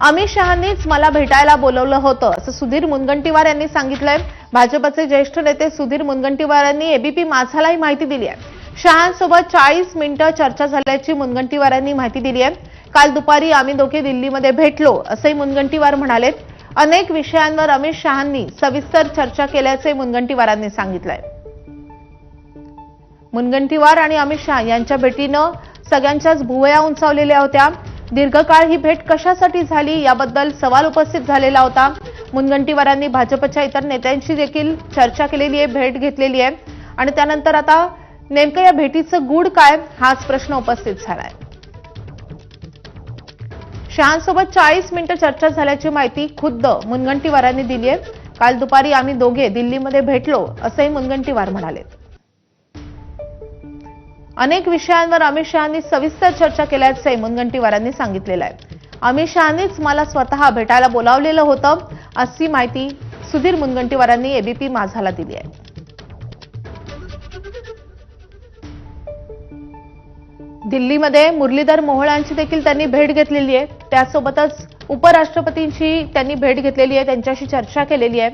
अमित शहांनीच मला भेटायला बोलवलं होतं. असं सुधीर मुनगंटीवार यांनी सांगितलंय. भाजपचे ज्येष्ठ नेते सुधीर मुनगंटीवार यांनी एबीपी माझालाही माहिती दिली आहे. शहांसोबत चाळीस मिनिटं चर्चा झाल्याची मुनगंटीवार यांनी माहिती दिली आहे. काल दुपारी आम्ही दोघे दिल्लीमध्ये भेटलो असंही मुनगंटीवार म्हणालेत. अनेक विषयांवर अमित शहांनी सविस्तर चर्चा केल्याचे मुनगंटीवारांनी सांगितलंय. मुनगंटीवार आणि अमित शहा यांच्या भेटीनं सगळ्यांच्याच भुवया उंचावलेल्या होत्या. दीर्घकाळ ही भेट कशासाठी झाली याबद्दल सवाल उपस्थित झालेला होता. मुनगंटीवारांनी भाजपच्या इतर नेत्यांशी देखील चर्चा केलेली आहे भेट घेतलेली आहे. आणि त्यानंतर आता नेमकं या भेटीचं गूढ काय हाच प्रश्न उपस्थित झालाय. शहांसोबत चाळीस मिनिटं चर्चा झाल्याची माहिती खुद्द मुनगंटीवारांनी दिली आहे. काल दुपारी आम्ही दोघे दिल्लीमध्ये भेटलो असंही मुनगंटीवार म्हणाले. अनेक विषयांवर अमित शहांनी सविस्तर चर्चा केल्याचे मुनगंटीवारांनी सांगितलेलं आहे. अमित शहांनीच मला स्वतः भेटायला बोलावलेलं होतं अशी माहिती सुधीर मुनगंटीवारांनी एबीपी माझाला दिली आहे. दिल्लीमध्ये मुरलीधर मोहोळ यांची देखील त्यांनी भेट घेतलेली आहे. त्यासोबतच उपराष्ट्रपतींची त्यांनी भेट घेतलेली आहे त्यांच्याशी चर्चा केलेली आहे.